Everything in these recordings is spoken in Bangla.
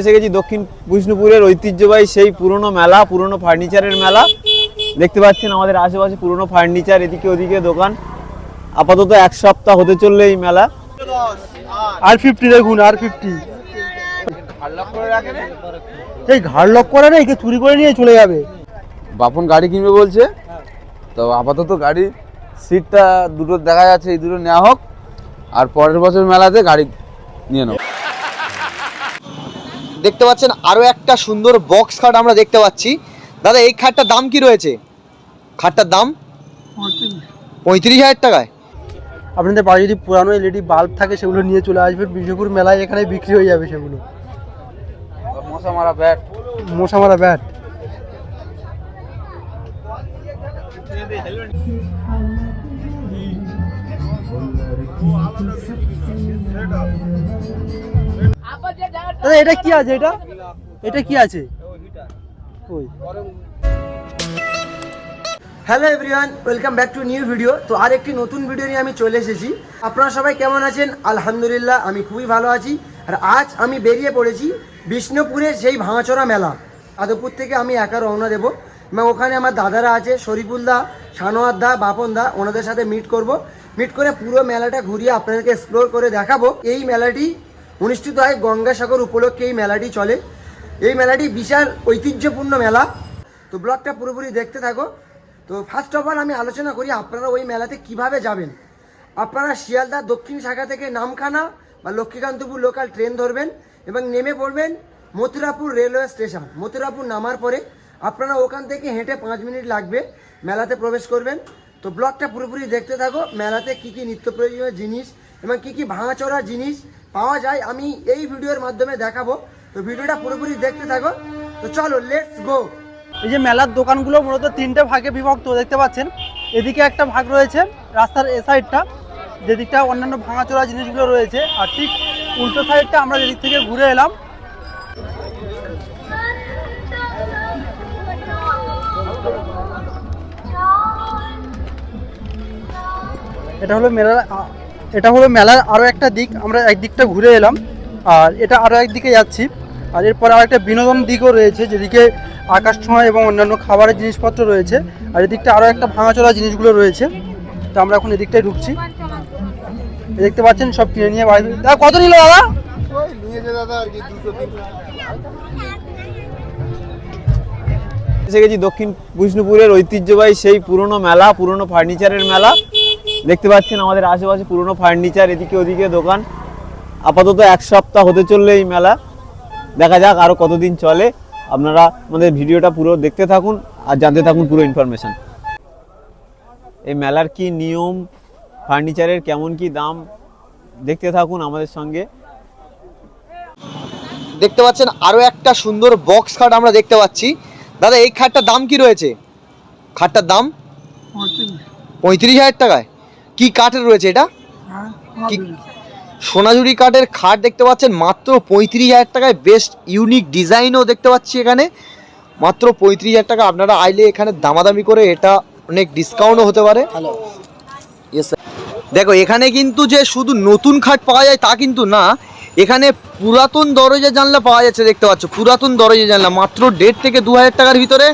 এসে গেছি দক্ষিণ বিষ্ণুপুরের ঐতিহ্যবাহী সেই পুরনো মেলা পুরনো ফার্নিচারের মেলা। দেখতে পাচ্ছেন আমাদের আশেপাশে পুরনো ফার্নিচার এদিকে ওদিকে দোকান। আপাতত এক সপ্তাহ হতে চললে এই মেলা। আর ফিফটি দেখুন আর ফিফটি এই ঘাড় লক করে না একে চুরি করে নিয়ে চলে যাবে। বাপন গাড়ি কিনবে বলছে। তো আপাতত গাড়ি সিটটা দুটো দেখা যাচ্ছে এই দুটো নেওয়া হোক। আর পরের বছর মেলাতে গাড়ি নিয়ে নেব। দেখতে পাচ্ছেন আরও একটা সুন্দর বক্স খাট আমরা দেখতে পাচ্ছি। দাদা এই খাটটার দাম কি রয়েছে? খাটটার দাম? পঁয়ত্রিশ হাজার টাকায়। আপনাদের বাড়ি যদি পুরানো এলইডি বাল্ব থাকে সেগুলো নিয়ে চলে আসবে। বিষ্ণুপুর মেলায় এখানে বিক্রি হয়ে যাবে সেগুলো। মশা মারা ব্যাট মশা মারা ব্যাট এটা কি আছে এটা? এটা কি আছে? Hello everyone welcome back to new video তো আর একটি নতুন ভিডিও নিয়ে আমি চলে এসেছি। আপনারা সবাই কেমন আছেন? আলহামদুলিল্লাহ, আমি খুবই ভালো আছি। আর আজ আমি বেরিয়ে পড়েছি বিষ্ণুপুরের সেই ভাঙাচোরা মেলা। আদবপুর থেকে আমি একা রওনা দেবো। এবং ওখানে আমার দাদারা আছে শরীফুলদা সানোয়ার দা, বাপন দা, ওনাদের সাথে মিট করব। মিট করে পুরো মেলাটা ঘুরিয়ে আপনাদেরকে এক্সপ্লোর করে দেখাবো। এই মেলাটি অনুষ্ঠিত হয় গঙ্গাসাগর উপলক্ষে এই মেলাটি চলে। এই মেলাটি বিশাল ঐতিহ্যপূর্ণ মেলা। তো ব্লগটা পুরোপুরি দেখতে থাকো। তো ফার্স্ট অফ অল আমি আলোচনা করি আপনারা ওই মেলাতে কীভাবে যাবেন। আপনারা শিয়ালদা দক্ষিণ শাখা থেকে নামখানা বা লক্ষ্মীকান্তপুর লোকাল ট্রেন ধরবেন এবং নেমে পড়বেন মথুরাপুর রেলওয়ে স্টেশন মথুরাপুর নামার পরে আপনারা ওখান থেকে হেঁটে পাঁচ মিনিট লাগবে মেলাতে প্রবেশ করবেন। তো ব্লগটা পুরোপুরি দেখতে থাকো। মেলাতে কী কী নিত্য প্রয়োজনীয় জিনিস এবং কী কী ভাঙাচোরা জিনিস পাওয়া যায়, আমি এই ভিডিওর মাধ্যমে দেখাবো। তো ভিডিওটা পুরোপুরি দেখতে থাকো। তো চলো লেটস গো এই যে মেলার দোকানগুলো মূলত তিনটে ভাগে বিভক্ত, দেখতে পাচ্ছেন? এদিকে একটা ভাগ রয়েছে রাস্তার এ সাইডটা যেদিকটা অন্যান্য ভাঙাচোরা জিনিসগুলো রয়েছে, আর ঠিক উল্টো সাইডটা আমরা যেদিক থেকে ঘুরে এলাম। এটা হলো মেলার এটা হলো মেলার আরও একটা দিক আমরা একদিকটা ঘুরে এলাম আর এটা আরও একদিকে যাচ্ছি। আর এরপর আর একটা বিনোদন দিকও রয়েছে যেদিকে আকাশ ছোঁয়া এবং অন্যান্য খাবারের জিনিসপত্র রয়েছে আর এদিকটা আরও একটা ভাঙাচোরা জিনিসগুলো রয়েছে। তো আমরা এখন এদিকটায় ঢুকছি। দেখতে পাচ্ছেন সব কিনে নিয়ে বাড়ি দাদা কত নিল দাদা? এসে গেছি দক্ষিণ বিষ্ণুপুরের ঐতিহ্যবাহী সেই পুরনো মেলা পুরনো ফার্নিচারের মেলা। দেখতে পাচ্ছেন আমাদের আশেপাশে পুরনো ফার্নিচার এদিকে ওদিকে দোকান। আপাতত এক সপ্তাহ হতে চললে এই মেলা। দেখা যাক আরও কতদিন চলে। আপনারা আমাদের ভিডিওটা পুরো দেখতে থাকুন আর জানতে থাকুন পুরো ইনফরমেশন এই মেলার কি নিয়ম? ফার্নিচারের কেমন কি দাম? দেখতে থাকুন আমাদের সঙ্গে। দেখতে পাচ্ছেন আরও একটা সুন্দর বক্স খাট আমরা দেখতে পাচ্ছি। দাদা, এই খাটটার দাম কি রয়েছে? খাটটার দাম? পঁয়ত্রিশ হাজার টাকায়। কি কাঠের রয়েছে এটা? কি সোনাঝুরি কাঠের খাট দেখতে পাচ্ছেন মাত্র পঁয়ত্রিশ হাজার টাকায় বেস্ট ইউনিক ডিজাইনও দেখতে পাচ্ছি এখানে। মাত্র পঁয়ত্রিশ হাজার টাকা আপনারা আইলে এখানে দামাদামি করে এটা অনেক ডিসকাউন্টও হতে পারে. দেখো এখানে কিন্তু যে শুধু নতুন খাট পাওয়া যায় তা কিন্তু না এখানে পুরাতন দরজা জানলা পাওয়া যাচ্ছে দেখতে পাচ্ছ পুরাতন দরজা জানলা মাত্র দেড় থেকে দু হাজার টাকার ভিতরে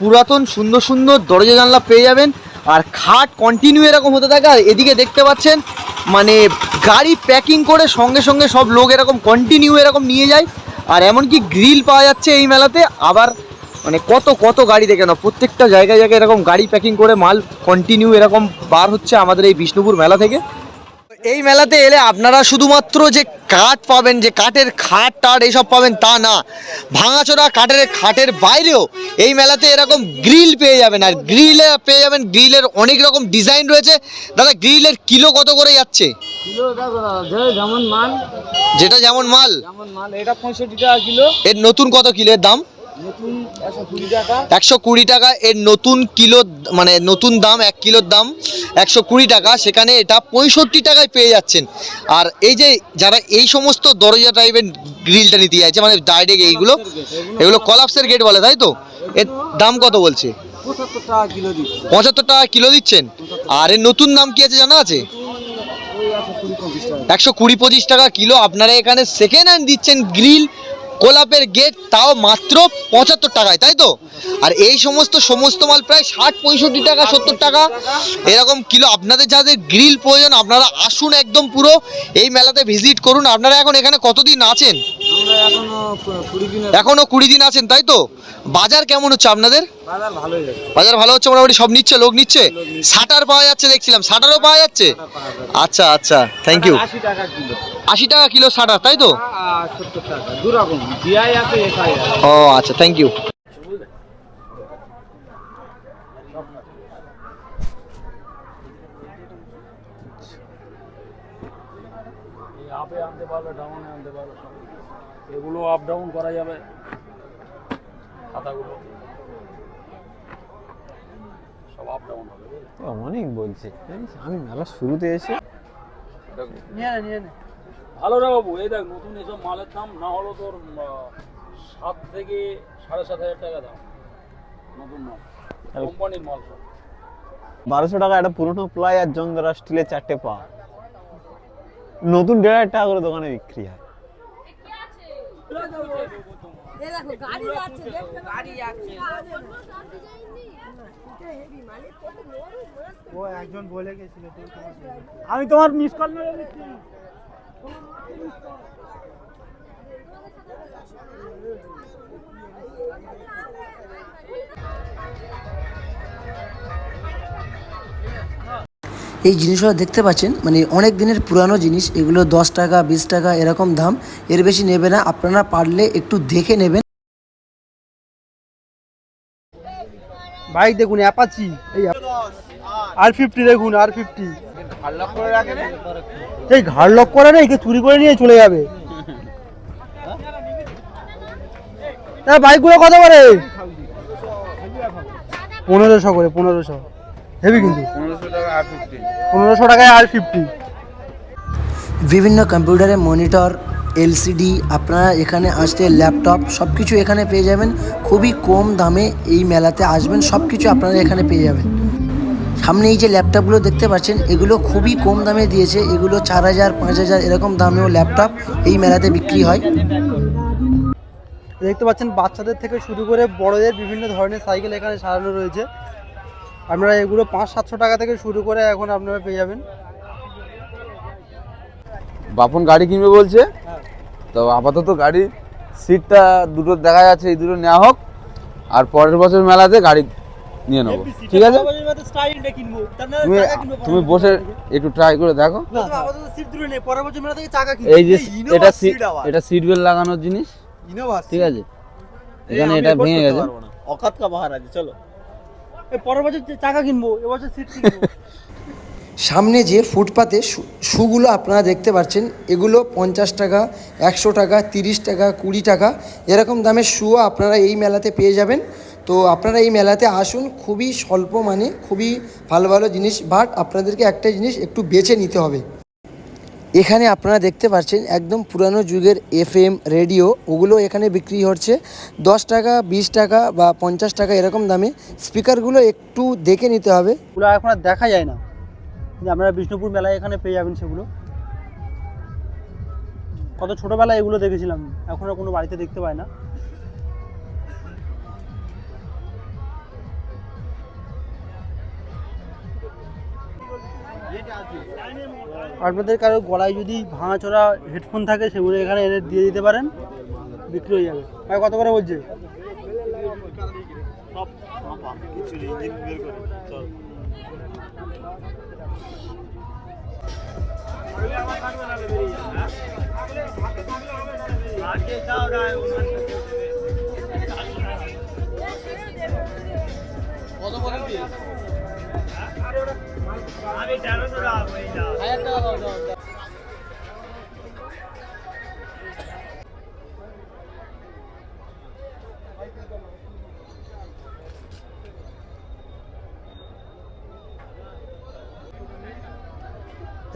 পুরাতন সুন্দর সুন্দর দরজা জানলা পেয়ে যাবেন। আর খাট কন্টিনিউ এরকম হতে থাকে, আর এদিকে দেখতে পাচ্ছেন মানে গাড়ি প্যাকিং করে সঙ্গে সঙ্গে সব লোক এরকম কন্টিনিউ এরকম নিয়ে যায়, আর এমনকি গ্রিল পাওয়া যাচ্ছে এই মেলাতে, আবার মানে কত কত গাড়ি দেখে না প্রত্যেকটা জায়গায় জায়গায় এরকম গাড়ি প্যাকিং করে মাল কন্টিনিউ এরকম বার হচ্ছে আমাদের এই বিষ্ণুপুর মেলা থেকে। এই মেলাতে এলে আপনারা শুধুমাত্র যে কাঠ পাবেন যে কাঠের খাট টাট এইসব পাবেন তা না। ভাঙাচোরা কাঠের খাটের বাইরেও এই মেলাতে এরকম গ্রিল পেয়ে যাবেন। আর গ্রিলে পেয়ে যাবেন গ্রিলের অনেক রকম ডিজাইন রয়েছে। দাদা গ্রিলের কিলো কত করে যাচ্ছে? যেমন মাল। যেটা যেমন মাল। যেমন মাল এটা পঁয়ষট্টি টাকা কিলো। এর নতুন কত কিলোর দাম? নতুন একশো কুড়ি টাকা। এর নতুন কিলো মানে নতুন দাম এক কিলোর দাম একশো কুড়ি টাকা সেখানে এটা পঁয়ষট্টি টাকায় পেয়ে যাচ্ছেন। আর এই যে যারা এই সমস্ত দরজা টাইপের গ্রিলটা নিতে চাইছে মানে ডাইরেক্ট এইগুলো এগুলো কলাপসের গেট বলে তাই তো? এর দাম কত বলছে? পঁচাত্তর টাকা কিলো দিচ্ছেন? আর এর নতুন দাম কি আছে জানা আছে? একশো কুড়ি পঁচিশ টাকা। কিলো আপনারা এখানে সেকেন্ড হ্যান্ড দিচ্ছেন গ্রিল গোলাপের গেট তাও মাত্র পঁচাত্তর টাকায় তাই তো? আর এই সমস্ত সমস্ত মাল প্রায় ষাট পঁয়ষট্টি টাকা সত্তর টাকা। এরকম কিলো আপনাদের যাদের গ্রিল প্রয়োজন আপনারা আসুন একদম পুরো এই মেলাতে ভিজিট করুন। আপনারা এখন এখানে কতদিন আছেন? এখনও কুড়ি দিন আছেন তাই তো? বাজার কেমন হচ্ছে আপনাদের? বাজার বাজার ভালো হচ্ছে মোটামুটি সব নিচ্ছে লোক নিচ্ছে? শাটার পাওয়া যাচ্ছে দেখছিলাম। শাটারও পাওয়া যাচ্ছে? আচ্ছা আচ্ছা থ্যাংক ইউ আশি টাকা কিলো টাকা তাই তো? ও আচ্ছা থ্যাংক ইউ আপে আনতে পারবে ডাউনে আনতে পারবে এগুলো আপ ডাউন করা যাবে। খাতাগুলো। সব আপ ডাউন হবে। অনেক বলছে। জানিস, আমি মেলা শুরুতে এসে নিয়ে নে নিয়ে নে ভালো রে বাবু এই দেখ নতুন এসব মালের দাম না হলো তোর সাত থেকে সাড়ে সাত হাজার টাকা দাম। নতুন মাল কোম্পানির মাল সব। বারোশো টাকা একটা পুরনো প্লাই আর জংদরা স্টিলের চারটে পা। নতুন দেড় হাজার টাকা করে দোকানে বিক্রি হয়। আমি তোমার মিস কল মেরে দিচ্ছি। এই জিনিসগুলো দেখতে পাচ্ছেন মানে অনেক দিনের পুরানো জিনিস, এগুলো দশ টাকা, বিশ টাকা, এরকম দাম। এর বেশি নেবে না, আপনারা পারলে একটু দেখে নেবেন। বাইক দেখুন অ্যাপাচি এই আর ফিফটি দেখুন আর ফিফটি এই ঘাড় লক করে না একে চুরি করে নিয়ে চলে যাবে। হ্যাঁ বাইকগুলো কত করে? পনেরোশো করে পনেরোশো। হেভি কিন্তু। পনেরোশো টাকায় আর ফিফটি বিভিন্ন কম্পিউটারের মনিটর এলসিডি আপনারা এখানে আসলে ল্যাপটপ সব কিছু এখানে পেয়ে যাবেন। খুবই কম দামে এই মেলাতে আসবেন সব কিছু আপনারা এখানে পেয়ে যাবেন। সামনে এই যে ল্যাপটপগুলো দেখতে পাচ্ছেন এগুলো খুবই কম দামে দিয়েছে। এগুলো চার হাজার পাঁচ হাজার এরকম দামেও ল্যাপটপ এই মেলাতে বিক্রি হয়। দেখতে পাচ্ছেন বাচ্চাদের থেকে শুরু করে বড়দের বিভিন্ন ধরনের সাইকেল এখানে সাজানো রয়েছে। আপনারা এগুলো পাঁচ সাতশো টাকা থেকে শুরু করে এখন আপনারা পেয়ে যাবেন। বাপন গাড়ি কিনবে বলছে? তো আপাতত গাড়ি সিটটা দুটো দেখা যাচ্ছে এই দুটো নেওয়া হোক। আর পরের বছর মেলাতে গাড়ি নিয়ে নেব। ঠিক আছে? তুমি তুমি বসে একটু ট্রাই করে দেখো। এই যে এটা এটা সিট বেল্ট লাগানোর জিনিস। ঠিক আছে? এখানে এটা ভেঙে গেছে। অকাত কা বাহার আছে চলো। পরের বছর চাকা কিনবো এবছর সিট কিনবো। সামনে যে ফুটপাতে শু- শুগুলো আপনারা দেখতে পাচ্ছেন এগুলো পঞ্চাশ টাকা একশো টাকা তিরিশ টাকা কুড়ি টাকা এরকম দামের শুও আপনারা এই মেলাতে পেয়ে যাবেন। তো আপনারা এই মেলাতে আসুন, খুবই স্বল্প মানে খুবই ভালো ভালো জিনিস বাট আপনাদেরকে একটা জিনিস একটু বেছে নিতে হবে। এখানে আপনারা দেখতে পাচ্ছেন একদম পুরানো যুগের এফএম রেডিও, ওগুলো এখানে বিক্রি হচ্ছে। দশ টাকা, বিশ টাকা বা পঞ্চাশ টাকা এরকম দামে। স্পিকারগুলো একটু দেখে নিতে হবে। ওগুলো এখন আর দেখা যায় না। আপনারা বিষ্ণুপুর মেলায় এখানে পেয়ে যাবেন সেগুলো। কত ছোটোবেলায় এগুলো দেখেছিলাম, এখন আর কোনো বাড়িতে দেখতে পায় না। আপনাদের কারও গলায় যদি ভাঙাচোরা হেডফোন থাকে, সেগুলো এখানে এনে দিয়ে দিতে পারেন, বিক্রি হয়ে যাবে। আর কত করে বলছে?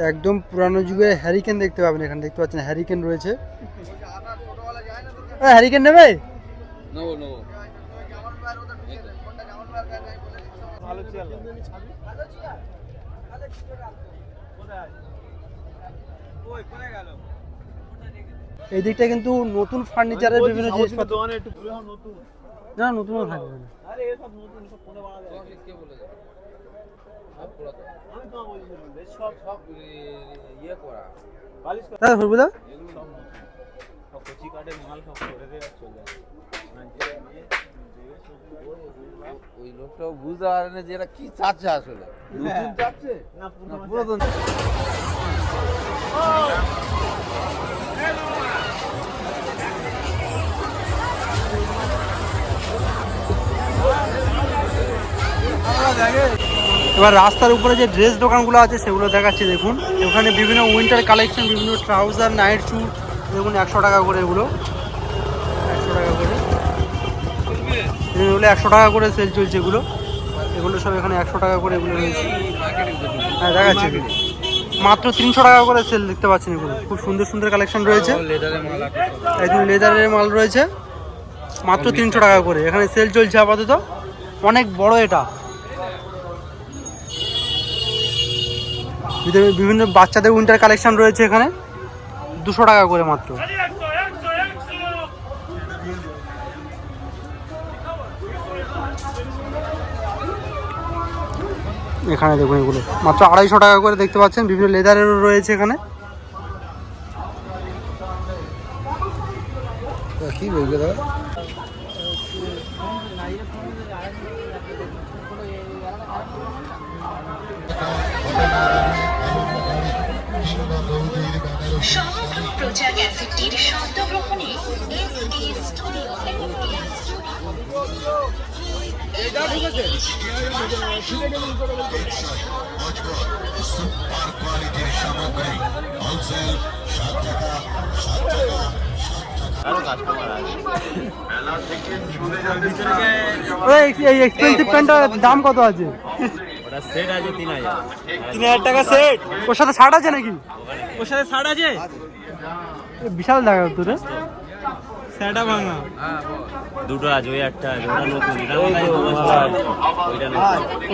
একদম পুরানো যুগে হ্যারিকেন দেখতে পাবেন এখানে দেখতে পাচ্ছেন হ্যারিকেন রয়েছে। হ্যাঁ হ্যারিকেন নেবে? নেব নেব। এই দিকটা কিন্তু নতুন ফার্নিচারের বিভিন্ন জিনিসপত্র। হও নতুন। থাকবে না। আরে এসব নতুন সব ফোনে বাড়া কে বলেছে? সব পুরাতন। আমি তোমাকে বলছি সব সব ইয়ে করা। বালিশ করা। ফুলবুদা সব নতুন। সব কচি কাঠের মাল সব করে দেবে চলে যাবে ওই লোকটাও বুঝতে পারে না যে এরা কি চাচ্ছে আসলে। নতুন চাচ্ছে? না পুরাতন এবার রাস্তার উপরে যে ড্রেস দোকানগুলো আছে সেগুলো দেখাচ্ছি দেখুন। ওখানে বিভিন্ন উইন্টার কালেকশন বিভিন্ন ট্রাউজার নাইট স্যুট দেখুন একশো টাকা করে এগুলো। একশো টাকা করে। এগুলো একশো টাকা করে সেল চলছে এগুলো। এগুলো সব এখানে একশো টাকা করে এগুলো রয়েছে। হ্যাঁ দেখাচ্ছি মাত্র তিনশো টাকা করে সেল দেখতে পাচ্ছেন এগুলো। খুব সুন্দর সুন্দর কালেকশন রয়েছে। একদম লেদারের মাল রয়েছে। মাত্র তিনশো টাকা করে। এখানে সেল চলছে আপাতত। অনেক বড় এটা। বিভিন্ন বাচ্চাদের উইন্টার কালেকশন রয়েছে এখানে। দুশো টাকা করে মাত্র। এখানে দেখুন এগুলো। মাত্র আড়াইশো টাকা করে দেখতে পাচ্ছেন বিভিন্ন লেদারেরও রয়েছে এখানে। কি বলবে দাদা? সমগ্র ক্যাসেটটির শব্দ গ্রহণে কে দাম কত আছে? ওটা সেট তিন হাজার। টাকা সেট ওর সাথে শার্ট আছে নাকি? ওর সাথে শার্ট আছে? বিশাল দেখা তো রে স্যাটা ভাঙা। দুটো আছে ওই একটা আছে ওটা নতুন এটা।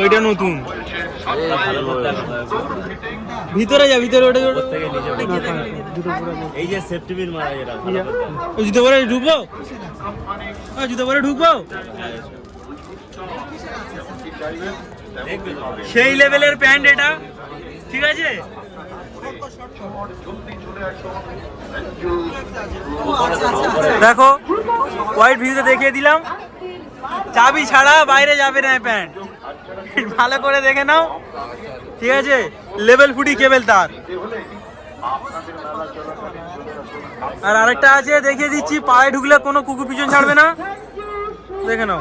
ওইটা নতুন। ওইটা ওটা। ভিতরে যা ভিতরে ওটা পুরো এই যে সেফটি বিল মারা যেটা ওই জুতো পরে ঢুকবো? ওই জুতো পরে ঢুকবো? সেই লেভেলের প্যান্ট এটা। ঠিক আছে? দেখো হোয়াইট ভিউতে দেখিয়ে দিলাম। চাবি ছাড়া বাইরে যাবে না প্যান্ট ভালো করে দেখে নাও। ঠিক আছে? লেভেল ফুটি কেবল তার। আর আরেকটা আছে, দেখিয়ে দিচ্ছি, পায়ে ঢুকলে কোনো কুকুর পিছন ছাড়বে না। দেখে নাও।